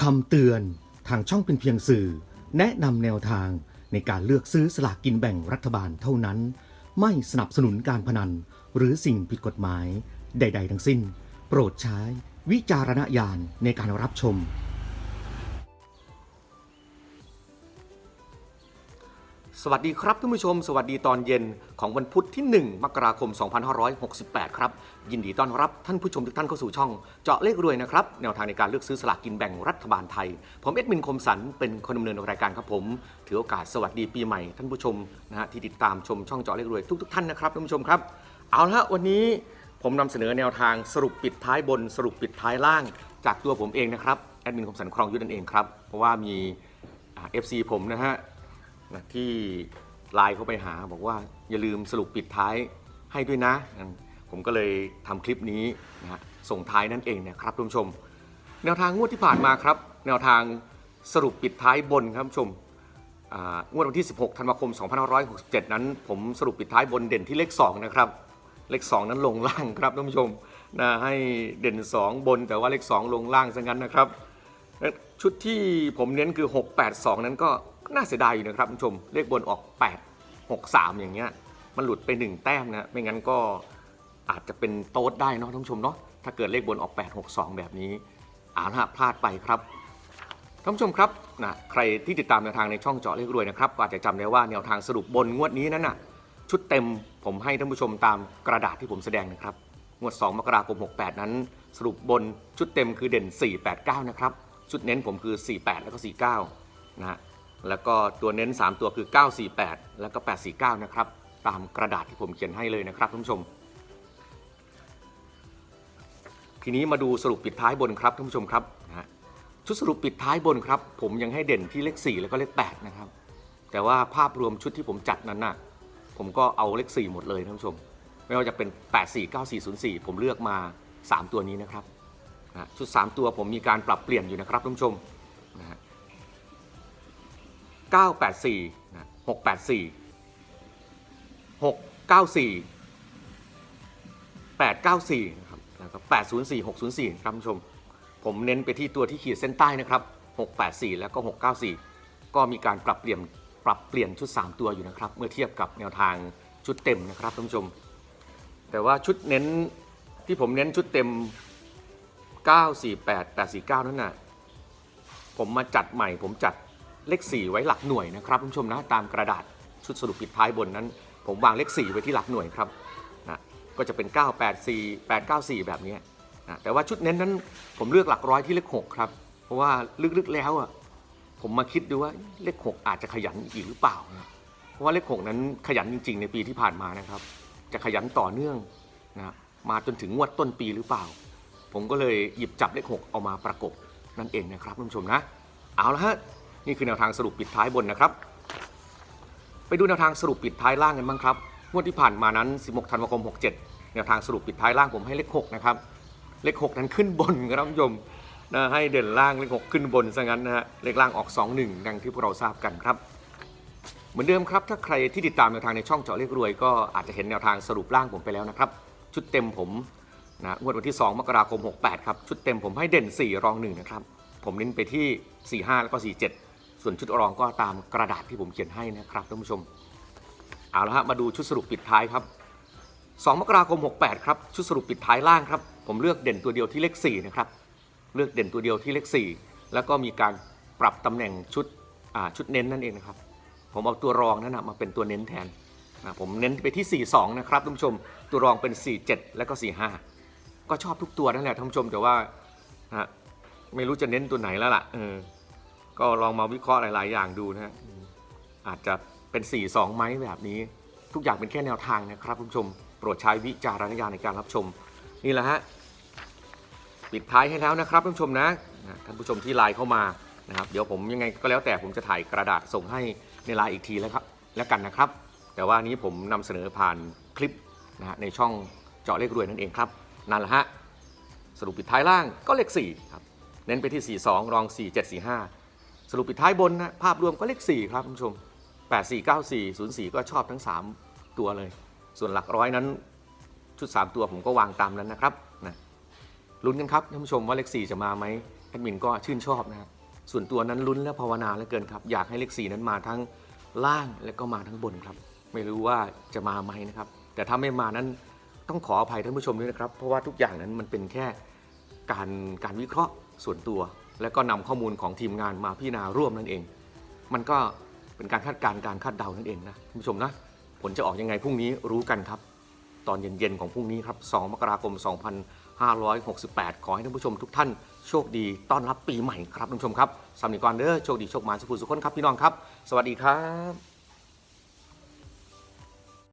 คำเตือนทางช่องเป็นเพียงสื่อ แนะนำแนวทางในการเลือกซื้อสลากกินแบ่งรัฐบาลเท่านั้น ไม่สนับสนุนการพนัน หรือสิ่งผิดกฎหมาย ใด ๆ ทั้งสิ้น โปรดใช้วิจารณญาณในการรับชม สวัสดีครับท่านผู้ชม สวัสดีตอนเย็นของวันพุธที่ 1 มกราคม 2568 ครับ ยินดีต้อนรับท่านผู้ชมทุกท่านเข้าสู่ช่อง เจาะเลขรวยนะครับ แนวทางในการเลือกซื้อสลากกินแบ่งรัฐบาลไทย ผมเอ็ดมินคมสันเป็นคนดำเนินรายการครับผม ถือโอกาสสวัสดีปีใหม่ท่านผู้ชมนะฮะที่ติดตามชมช่องเจาะเลขรวยทุกๆท่านนะครับท่านผู้ชมครับเอาละวันนี้ผมนำเสนอแนวทางสรุปปิดท้ายบนสรุปปิดท้ายล่าง จากตัวผมเองนะครับแอดมินคมสันครองยุทธนั่นเองครับเพราะว่ามีเอฟซีผมนะฮะ นะที่ไลน์เขาไปหาบอกว่าอย่าลืมสรุปปิดท้ายให้ด้วยนะ ผมก็เลยทำคลิปนี้นะฮะส่งท้ายนั่นเองนะครับท่านผู้ชม แนวทางงวดที่ผ่านมาครับ แนวทางสรุปปิดท้ายบนครับท่านผู้ชมอ่างวดวันที่ 16 ธันวาคม 2567 นั้น ผมสรุปปิดท้ายบนเด่นที่เลข 2 นะครับ เลข 2 นั้นลงล่างครับท่านผู้ชมนะให้เด่น 2 บนแต่ว่าเลข 2 ลงล่างซะงั้นนะครับชุดที่ผมเน้นคือ 682 นั้นก็ น่าเสียดายอยู่นะครับคุณผู้ชม เลขบนออก 8 63 อย่างเงี้ย มันหลุดไป 1 แต้มนะ ไม่งั้นก็อาจจะเป็นโต๊ดได้เนาะท่านผู้ชมเนาะ ถ้าเกิดเลขบนออก 862 แบบนี้อ่านฮะพลาดไปครับท่านผู้ชมครับนะใครที่ติดตามแนวทางในช่องเจาะเลขรวยนะครับก็อาจจะจำได้ว่าแนวทางสรุปบนงวดนี้นั้นน่ะชุดเต็มผมให้ท่านผู้ชมตามกระดาษที่ผมแสดงนะครับ งวด 2 มกราคม 68 นั้น สรุปบนชุดเต็มคือเด่น 489 นะครับ ชุดเน้นผมคือ 48 แล้วก็ 49 นะฮะ แล้วก็ตัวเน้น 3 ตัวคือ 948 แล้วก็ 849 นะครับ ตามกระดาษที่ผมเขียนให้เลยนะครับท่านผู้ชม ทีนี้มาดูสรุปปิดท้ายบนครับท่านผู้ชมครับนะชุดสรุปปิดท้ายบนครับ ผมยังให้เด่นที่เลข 4 แล้วก็เลข 8 นะครับ แต่ว่าภาพรวมชุดที่ผมจัดนั้นน่ะผมก็เอาเลข 4 หมดเลยท่านผู้ชม ไม่ว่าจะเป็น 849404 ผมเลือกมา 3 ตัวนี้นะครับนะชุด 3 ตัวผมมีการปรับเปลี่ยนอยู่นะครับท่านผู้ชมนะฮะ 984นะ684 694 894นะครับแล้วก็804 604ครับท่านผู้ชม ผมเน้นไปที่ตัวที่ขีดเส้นใต้นะครับ 684 แล้วก็ 694 ก็มีการปรับเปลี่ยนปรับเปลี่ยนชุด 3 ตัวอยู่นะครับ เมื่อเทียบกับแนวทางชุดเต็มนะครับท่านผู้ชม แต่ว่าชุดเน้นที่ผมเน้นชุดเต็ม 948 849 นั่นน่ะผมมาจัดใหม่ผมจัด เลข 4 ไว้หลักหน่วยนะครับท่านผู้ชมนะตามกระดาษชุดสรุปปิดท้ายบนนั้น ผมวางเลข 4 ไว้ที่หลักหน่วยครับนะก็จะเป็น 984 894 แบบนี้นะแต่ว่าชุดเน้นนั้นผมเลือกหลักร้อยที่เลข 6 ครับ เพราะว่าลึกๆแล้วอะผมมาคิดดูว่าเลข 6 อาจจะขยันอีกหรือเปล่านะเพราะว่าเลข 6 นั้นขยันจริง ๆ ในปีที่ผ่านมานะครับ จะขยันต่อเนื่องนะมาจนถึงงวดต้นปีหรือเปล่า ผมก็เลยหยิบจับเลข 6 เอามาประกบนั่นเองนะครับท่านผู้ชมนะ เอาละฮะ นี่คือแนวทางสรุปปิดท้ายบนนะครับ ไปดูแนวทางสรุปปิดท้ายล่างกันบ้างครับงวดที่ผ่านมานั้น 16 ธันวาคม 67 แนวทางสรุปปิดท้ายล่างผมให้เลข 6 นะครับ เลข 6 นั้นขึ้นบนครับท่านผู้ชมนะให้เด่นล่างเลข 6 ขึ้นบนซะงั้นนะฮะ เลขล่างออก 2-1 ดังที่พวกเราทราบกันครับ เหมือนเดิมครับ ถ้าใครที่ติดตามแนวทางในช่องเจาะเลขรวย ก็อาจจะเห็นแนวทางสรุปล่างผมไปแล้วนะครับ ชุดเต็มผมนะงวดวันที่ 2 มกราคม 68 ครับ ชุดเต็มผมให้เด่น 4 รอง 1 นะครับ ผมเน้นไปที่ 45 แล้วก็ 47 ส่วนชุดรองก็ตามกระดาษที่ผมเขียนให้นะครับท่านผู้ชม เอาละฮะมาดูชุดสรุปปิดท้ายครับ 2 มกราคม 68 ครับ ชุดสรุปปิดท้ายล่างครับ ผมเลือกเด่นตัวเดียวที่เลข4นะครับ เลือกเด่นตัวเดียวที่เลข 4 แล้วก็มีการปรับตำแหน่งชุดชุดเน้นนั่นเองนะครับ ผมเอาตัวรองนั้นนะมาเป็นตัวเน้นแทนผมเน้นไปที่ 42 นะครับท่านผู้ชม ตัวรองเป็น 47 แล้วก็ 45 ก็ชอบทุกตัวนั่นแหละท่านผู้ชมแต่ว่าไม่รู้จะเน้นตัวไหนแล้วล่ะเออ ก็ลองมาวิเคราะห์หลาย ๆ อย่างดูนะฮะอาจจะเป็น 4-2ไหมแบบนี้ ทุกอย่างเป็นแค่แนวทางนะครับท่านผู้ชม โปรดใช้วิจารณญาณในการรับชม นี่แหละฮะปิดท้ายให้แล้วนะครับท่านผู้ชมนะท่านผู้ชมที่ไลน์เข้ามานะครับเดี๋ยวผมยังไงก็แล้วแต่ผมจะถ่ายกระดาษส่งให้ในไลน์อีกทีแล้วครับแล้วกันนะครับ แต่ว่านี้ผมนำเสนอผ่านคลิปนะฮะในช่องเจาะเลขรวยนั่นเองครับนั่นแหละฮะสรุปปิดท้ายล่างก็เลข4ครับเน้นไปที่ 42 รอง 4 7 4 5 สรุปปิดท้ายบนนะภาพรวมก็เลข 4 ครับท่านผู้ชม 8 4 9 4 0 4 ก็ชอบทั้ง 3 ตัวเลย ส่วนหลักร้อยนั้นชุด 3 ตัวผมก็วางตามนั้นนะครับนะลุ้นกันครับท่านผู้ชมว่าเลข 4 จะมาไหมแอดมินก็ชื่นชอบนะฮะส่วนตัวนั้นลุ้นและภาวนาเหลือเกินครับ อยากให้เลข 4 นั้นมาทั้งล่างและก็มาทั้งบนครับ ไม่รู้ว่าจะมาไหมนะครับ แต่ถ้าไม่มานั้นต้องขออภัยท่านผู้ชมด้วยนะครับ เพราะว่าทุกอย่างนั้นมันเป็นแค่การการวิเคราะห์ส่วนตัว และก็นำข้อมูลของทีมงานมาพิจารณาร่วมนั่นเอง มันก็เป็นการคาดการณ์การคาดเดานั่นเองนะท่านผู้ชมนะผลจะออกยังไงพรุ่งนี้รู้กันครับ ตอนเย็นๆของพรุ่งนี้ครับ 2 มกราคม 2568 ขอให้ท่านผู้ชมทุกท่านโชคดีต้อนรับปีใหม่ครับท่านผู้ชมครับสำนิกก่อนเด้อโชคดีโชคมาสุขสุขคนครับพี่น้องครับ สวัสดีครับ